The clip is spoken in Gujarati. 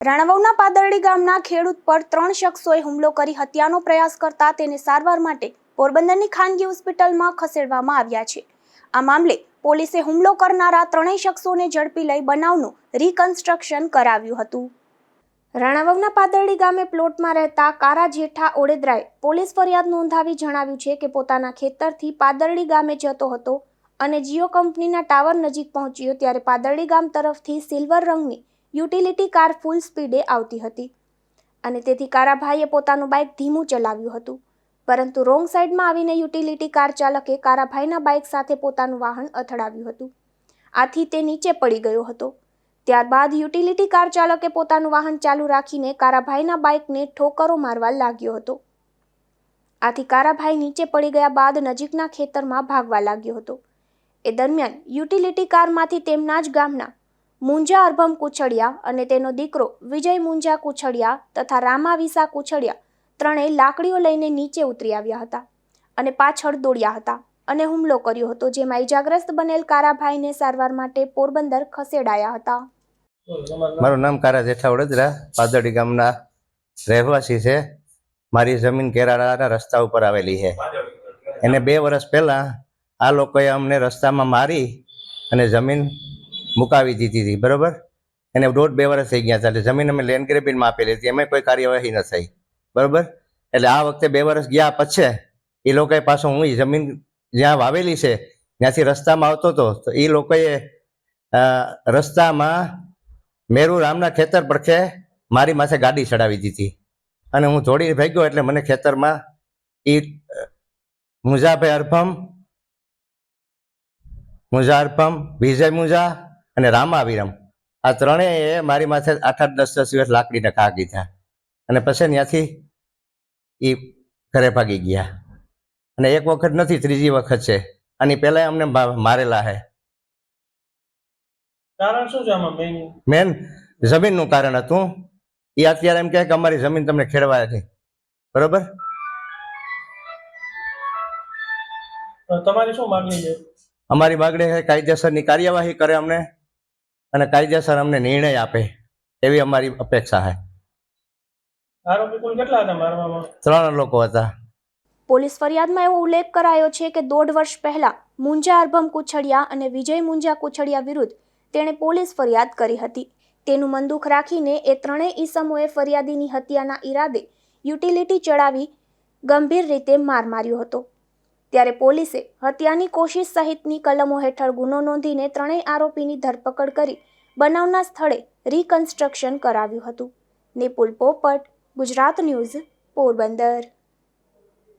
રાણાવાવના પાદરડી ગામના ખેડૂત પર ત્રણ શખ્સોએ હુમલો કરી હત્યાનો પ્રયાસ કરતા તેને સારવાર માટે પોરબંદરની ખાનગી હોસ્પિટલમાં ખસેડવામાં આવ્યા છે. આ મામલે પોલીસે હુમલો કરનારા ત્રણેય શખ્સોને ઝડપી લઈ બનાવનું રિકન્સ્ટ્રક્શન કરાવ્યું હતું. રાણાવાવના પાદરડી ગામે પ્લોટમાં રહેતા કારા જેઠા ઓડેદરાએ પોલીસ ફરિયાદ નોંધાવી જણાવ્યું છે કે પોતાના ખેતરથી પાદરડી ગામે જતો હતો અને જીઓ કંપનીના ટાવર નજીક પહોંચ્યો ત્યારે પાદરડી ગામ તરફથી સિલ્વર રંગની યુટિલિટી કાર ફૂલ સ્પીડે આવતી હતી. અને તેથી કારાભાઈએ પોતાનું બાઇક ધીમું ચલાવ્યું હતું. પરંતુ રોંગ સાઈડમાં આવીને યુટિલિટી કાર ચાલકે કારાભાઈના બાઇક સાથે પોતાનું વાહન અથડાવ્યું હતું. આથી તે નીચે પડી ગયો હતો. ત્યારબાદ યુટિલિટી કાર ચાલકે પોતાનું વાહન ચાલુ રાખીને કારાભાઈના બાઇકને ઠોકરો મારવા લાગ્યો હતો. આથી કારાભાઈ નીચે પડી ગયા બાદ નજીકના ખેતરમાં ભાગવા લાગ્યો હતો. એ દરમિયાન યુટિલિટી કારમાંથી તેમના જ ગામના મુંજા અરભમ કુછડિયા અને તેનો દીકરો વિજય મુંજા કુછડિયા તથા રામા વિસા કુછડિયા ત્રણેય લાકડીઓ લઈને નીચે ઉતરી આવ્યા હતા અને પાછળ દોડ્યા હતા અને હુમલો કર્યો હતો, જેમાં ઈજાગ્રસ્ત બનેલ કારાભાઈને સારવાર માટે પોરબંદર ખસેડાયા હતા. મારું નામ કારા જેઠા વડોદરા, પાદડી ગામના રહેવાસી છે. મારી જમીન કેરાળાના રસ્તા ઉપર આવેલી છે. એને બે વર્ષ પહેલાં આ લોકોએ અમને રસ્તામાં મારી અને જમીન મુકાવી દીધી હતી, બરોબર? એને દોઢ બે વર્ષ થઈ ગયા હતા એટલે જમીન અમે લેન્ડ ગ્રેબિનમાં આપેલી હતી એમાં કોઈ કાર્યવાહી ન થઈ, બરાબર? એટલે આ વખતે બે વર્ષ ગયા પછી એ લોકોએ પાછો હું જમીન જ્યાં વાવેલી છે, ત્યાંથી રસ્તામાં આવતો હતો, તો એ લોકોએ રસ્તામાં મેરુ રામના ખેતર પડખે મારી માથે ગાડી ચડાવી દીધી. અને હું જોડી ભાગ્યો એટલે મને ખેતરમાં એ મુઝાભાઈ અરફમ મુઝા અરફમ વિજય મુજા અને રામાવીરમ આ ત્રણેય મારી માથે આઠ આઠ દસ દસ દિવસ લાકડીને ઘા કીધા. અને પછી ત્યાંથી એ ઘરે ભાગી ગયા. અને એક વખત નથી ત્રીજી વખત છે. આની પહેલાં અમને મારેલા હે. કારણ શું છે આમાં મેન જમીનનું કારણ હતું. એ અત્યારે એમ કહે કે અમારી જમીન તમને ખેડવા હતી. બરોબર? તમારી શું માગણી છે? અમારી માગણી છે કાયદેસરની કાર્યવાહી કરે અમને. અને કાયદેસર અમને નિર્ણય આપે એવી અમારી અપેક્ષા છે. આરોપી કુલ કેટલા હતા મારવામાં? ત્રણ લોકો હતા. પોલીસ ફરિયાદમાં એવો ઉલ્લેખ કરાયો છે કે દોઢ વર્ષ પહેલા મુંજા અરભમ કુછડિયા અને વિજય મુંજા કુછડિયા વિરુદ્ધ તેણે પોલીસ ફરિયાદ કરી હતી. તેનું મનદુખ રાખીને એ ત્રણેય ઈસમોએ ફરિયાદીની હત્યાના ઈરાદે યુટિલિટી ચડાવી ગંભીર રીતે માર માર્યો હતો. ત્યારે પોલીસે હત્યાની કોશિશ સહિતની કલમો હેઠળ ગુનો નોંધીને ત્રણેય આરોપીની ધરપકડ કરી બનાવના સ્થળે રિકન્સ્ટ્રક્શન કરાવ્યું હતું. નિપુલ પોપટ, ગુજરાત ન્યૂઝ, પોરબંદર.